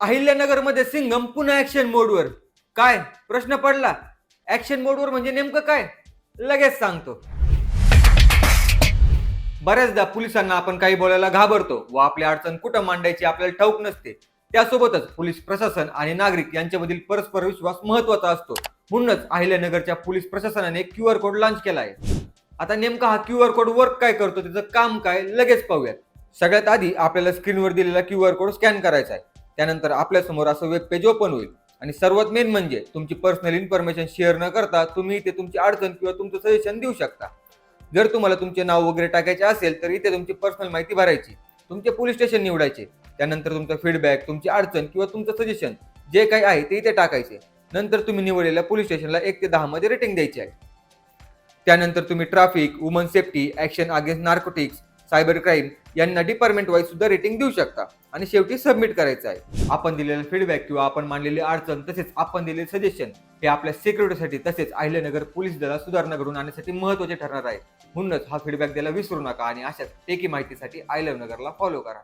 अहिल्यानगरमध्ये सिंगम पुन्हा ऍक्शन मोडवर काय? प्रश्न पडला. ऍक्शन मोडवर म्हणजे नेमकं काय? लगेच सांगतो. बऱ्याचदा पोलिसांना आपण काही बोलायला घाबरतो व आपली अडचण कुठं मांडायची आपल्याला ठाऊक नसते. त्यासोबतच पोलीस प्रशासन आणि नागरिक यांच्यामधील परस्पर विश्वास महत्त्वाचा असतो. म्हणूनच अहिल्यानगरच्या पोलीस प्रशासनाने क्यू आर कोड लॉन्च केला आहे. आता नेमका हा क्यू आर कोड वर्क काय करतो त्याचं काम काय लगेच पाहूयात. सगळ्यात आधी आपल्याला स्क्रीनवर दिलेला क्यू आर कोड स्कॅन करायचा आहे. त्यानंतर आपल्यासमोर असं वेब पेज ओपन होईल. आणि सर्वात मेन म्हणजे तुमची पर्सनल इन्फॉर्मेशन शेअर न करता तुम्ही इथे तुमची अडचण किंवा तुमचं सजेशन देऊ शकता. जर तुम्हाला तुमचे नाव वगैरे टाकायचे असेल तर इथे तुमची पर्सनल माहिती भरायची. तुमचे पोलीस स्टेशन निवडायचे. त्यानंतर तुमचा फीडबॅक तुमची अडचण किंवा तुमचं सजेशन जे काही आहे ते इथे टाकायचे. नंतर तुम्ही निवडलेल्या पोलीस स्टेशनला एक ते दहामध्ये रेटिंग द्यायची आहे. त्यानंतर तुम्ही traffic woman safety action against narcotics cyber crime यांना डिपार्टमेंट वाईज सुद्धा रेटिंग देऊ शकता. आणि शेवटी सबमिट करायचं आहे. आपण दिलेला फीडबॅक किंवा आपण मांडलेली अडचण तसेच आपण दिलेले सजेशन हे आपल्या सिक्युरिटीसाठी तसेच अहिल्यानगर पोलीस दलात सुधारणा घडून आणण्यासाठी महत्त्वाचे ठरणार आहे. म्हणूनच हा फीडबॅक द्यायला विसरू नका आणि अशाच टेकी माहितीसाठी आय नगरला फॉलो करा.